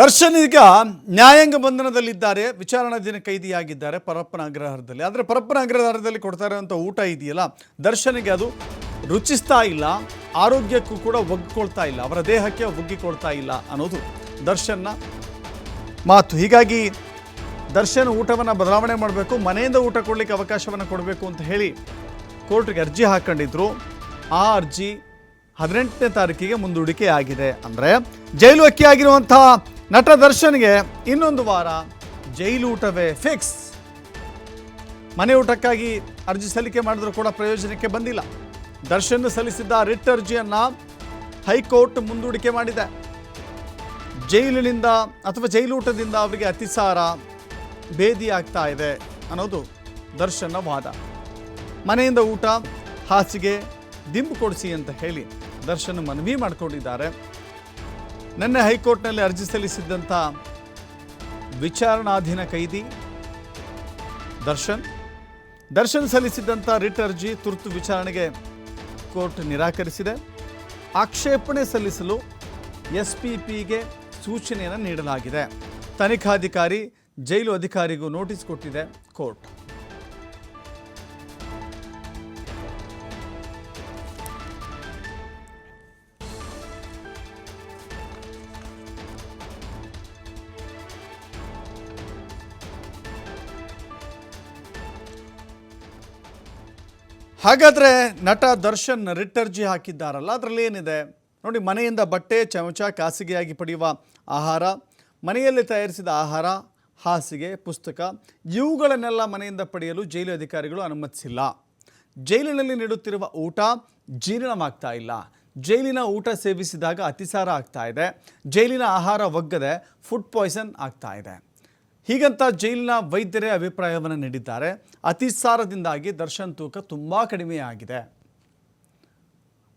ದರ್ಶನ್ ಈಗ ನ್ಯಾಯಾಂಗ ಬಂಧನದಲ್ಲಿದ್ದಾರೆ. ವಿಚಾರಣಾ ದಿನ ಕೈದಿಯಾಗಿದ್ದಾರೆ ಪರಪ್ಪನ ಅಗ್ರಹಾರದಲ್ಲಿ ಆದರೆ ಪರಪ್ಪನ ಅಗ್ರಹಾರದಲ್ಲಿ ಕೊಡ್ತಾ ಇರುವಂಥ ಊಟ ಇದೆಯಲ್ಲ, ದರ್ಶನಿಗೆ ಅದು ರುಚಿಸ್ತಾ ಇಲ್ಲ, ಆರೋಗ್ಯಕ್ಕೂ ಕೂಡ ಒಗ್ಗಿಕೊಳ್ತಾ ಇಲ್ಲ, ಅವರ ದೇಹಕ್ಕೆ ಒಗ್ಗಿಕೊಳ್ತಾ ಇಲ್ಲ ಅನ್ನೋದು ದರ್ಶನ್ನ ಮಾತು. ಹೀಗಾಗಿ ದರ್ಶನ್ ಊಟವನ್ನು ಬದಲಾವಣೆ ಮಾಡಬೇಕು, ಮನೆಯಿಂದ ಊಟ ಕೊಡಲಿಕ್ಕೆ ಅವಕಾಶವನ್ನು ಕೊಡಬೇಕು ಅಂತ ಹೇಳಿ ಕೋರ್ಟ್ಗೆ ಅರ್ಜಿ ಹಾಕೊಂಡಿದ್ರು. ಆ ಅರ್ಜಿ ಹದಿನೆಂಟನೇ ತಾರೀಕಿಗೆ ಮುಂದೂಡಿಕೆ ಆಗಿದೆ ಅಂದರೆ ಜೈಲು ಅಕ್ಕಿ ಆಗಿರುವಂಥ ನಟ ದರ್ಶನ್ಗೆ ಇನ್ನೊಂದು ವಾರ ಜೈಲೂಟವೇ ಫಿಕ್ಸ್ ಮನೆ ಊಟಕ್ಕಾಗಿ ಅರ್ಜಿ ಸಲ್ಲಿಕೆ ಮಾಡಿದರೂ ಕೂಡ ಪ್ರಯೋಜನಕ್ಕೆ ಬಂದಿಲ್ಲ. ದರ್ಶನ್ ಸಲ್ಲಿಸಿದ್ದ ರಿಟ್ ಅರ್ಜಿಯನ್ನು ಹೈಕೋರ್ಟ್ ಮುಂದೂಡಿಕೆ ಮಾಡಿದೆ. ಜೈಲಿನಿಂದ ಅಥವಾ ಜೈಲೂಟದಿಂದ ಅವರಿಗೆ ಅತಿಸಾರ ಭೇದಿ ಆಗ್ತಾ ಇದೆ ಅನ್ನೋದು ದರ್ಶನ ವಾದ. ಮನೆಯಿಂದ ಊಟ, ಹಾಸಿಗೆ, ದಿಂಬು ಕೊಡಿಸಿ ಅಂತ ಹೇಳಿ ದರ್ಶನ್ ಮನವಿ ಮಾಡಿಕೊಂಡಿದ್ದಾರೆ. ನಿನ್ನೆ ಹೈಕೋರ್ಟ್ನಲ್ಲಿ ಅರ್ಜಿ ಸಲ್ಲಿಸಿದ್ದಂಥ ವಿಚಾರಣಾಧೀನ ಕೈದಿ ದರ್ಶನ್. ದರ್ಶನ್ ಸಲ್ಲಿಸಿದ್ದಂಥ ರಿಟ್ ಅರ್ಜಿ ತುರ್ತು ವಿಚಾರಣೆಗೆ ಕೋರ್ಟ್ ನಿರಾಕರಿಸಿದೆ. ಆಕ್ಷೇಪಣೆ ಸಲ್ಲಿಸಲು ಎಸ್ ಪಿ ಪಿಗೆ ಸೂಚನೆಯನ್ನು ನೀಡಲಾಗಿದೆ. ತನಿಖಾಧಿಕಾರಿ ಜೈಲು ಅಧಿಕಾರಿಗೂ ನೋಟಿಸ್ ಕೊಟ್ಟಿದೆ ಕೋರ್ಟ್. ಹಾಗಾದರೆ ನಟ ದರ್ಶನ್ ರಿಟರ್ಜಿ ಹಾಕಿದ್ದಾರಲ್ಲ, ಅದರಲ್ಲಿ ಏನಿದೆ? ನೋಡಿ, ಮನೆಯಿಂದ ಬಟ್ಟೆ, ಚಮಚ, ಖಾಸಗಿಯಾಗಿ ಪಡೆಯುವ ಆಹಾರ, ಮನೆಯಲ್ಲಿ ತಯಾರಿಸಿದ ಆಹಾರ, ಹಾಸಿಗೆ, ಪುಸ್ತಕ, ಇವುಗಳನ್ನೆಲ್ಲ ಮನೆಯಿಂದ ಪಡೆಯಲು ಜೈಲು ಅಧಿಕಾರಿಗಳು ಅನುಮತಿಸಿಲ್ಲ. ಜೈಲಿನಲ್ಲಿ ನೀಡುತ್ತಿರುವ ಊಟ ಜೀರ್ಣವಾಗ್ತಾ ಇಲ್ಲ. ಜೈಲಿನ ಊಟ ಸೇವಿಸಿದಾಗ ಅತಿಸಾರ ಆಗ್ತಾ ಇದೆ. ಜೈಲಿನ ಆಹಾರ ಒಗ್ಗದೆ ಫುಡ್ ಪಾಯ್ಸನ್ ಆಗ್ತಾ ಇದೆ. ಹೀಗಂತ ಜೈಲಿನ ವೈದ್ಯರೇ ಅಭಿಪ್ರಾಯವನ್ನು ನೀಡಿದ್ದಾರೆ. ಅತಿಸಾರದಿಂದಾಗಿ ದರ್ಶನ್ ತೂಕ ತುಂಬ ಕಡಿಮೆಯಾಗಿದೆ.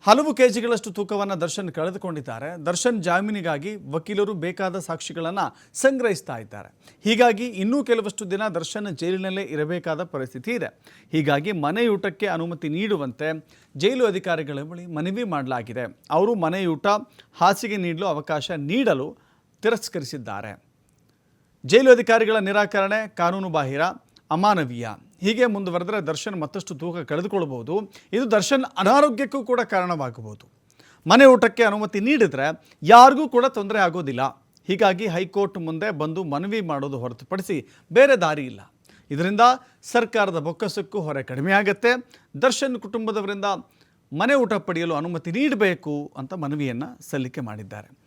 ಹಲವು ಕೆಜಿಗಳಷ್ಟು ತೂಕವನ್ನು ದರ್ಶನ್ ಕಳೆದುಕೊಂಡಿದ್ದಾರೆ. ದರ್ಶನ್ ಜಾಮೀನಿಗಾಗಿ ವಕೀಲರು ಬೇಕಾದ ಸಾಕ್ಷಿಗಳನ್ನು ಸಂಗ್ರಹಿಸ್ತಾ ಇದ್ದಾರೆ. ಹೀಗಾಗಿ ಇನ್ನೂ ಕೆಲವಷ್ಟು ದಿನ ದರ್ಶನ್ ಜೈಲಿನಲ್ಲೇ ಇರಬೇಕಾದ ಪರಿಸ್ಥಿತಿ ಇದೆ. ಹೀಗಾಗಿ ಮನೆಯೂಟಕ್ಕೆ ಅನುಮತಿ ನೀಡುವಂತೆ ಜೈಲು ಅಧಿಕಾರಿಗಳ ಬಳಿ ಮನವಿ ಮಾಡಲಾಗಿದೆ. ಅವರು ಮನೆಯೂಟ ಹಾಸಿಗೆ ನೀಡಲು ಅವಕಾಶ ನೀಡಲು ತಿರಸ್ಕರಿಸಿದ್ದಾರೆ. ಜೈಲು ಅಧಿಕಾರಿಗಳ ನಿರಾಕರಣೆ, ಕಾನೂನು ಬಾಹಿರ, ಅಮಾನವೀಯ. ಹೀಗೆ ಮುಂದುವರೆದರೆ ದರ್ಶನ್ ಮತ್ತಷ್ಟು ತೂಕ ಕಳೆದುಕೊಳ್ಳಬಹುದು. ಇದು ದರ್ಶನ್ ಅನಾರೋಗ್ಯಕ್ಕೂ ಕೂಡ ಕಾರಣವಾಗಬಹುದು. ಮನೆ ಊಟಕ್ಕೆ ಅನುಮತಿ ನೀಡಿದರೆ ಯಾರಿಗೂ ಕೂಡ ತೊಂದರೆ ಆಗೋದಿಲ್ಲ. ಹೀಗಾಗಿ ಹೈಕೋರ್ಟ್ ಮುಂದೆ ಬಂದು ಮನವಿ ಮಾಡೋದು ಹೊರತುಪಡಿಸಿ ಬೇರೆ ದಾರಿ ಇಲ್ಲ. ಇದರಿಂದ ಸರ್ಕಾರದ ಬೊಕ್ಕಸಕ್ಕೂ ಹೊರೆ ಕಡಿಮೆಯಾಗತ್ತೆ ದರ್ಶನ್ ಕುಟುಂಬದವರಿಂದ ಮನೆ ಊಟ ಪಡೆಯಲು ಅನುಮತಿ ನೀಡಬೇಕು ಅಂತ ಮನವಿಯನ್ನು ಸಲ್ಲಿಕೆ ಮಾಡಿದ್ದಾರೆ.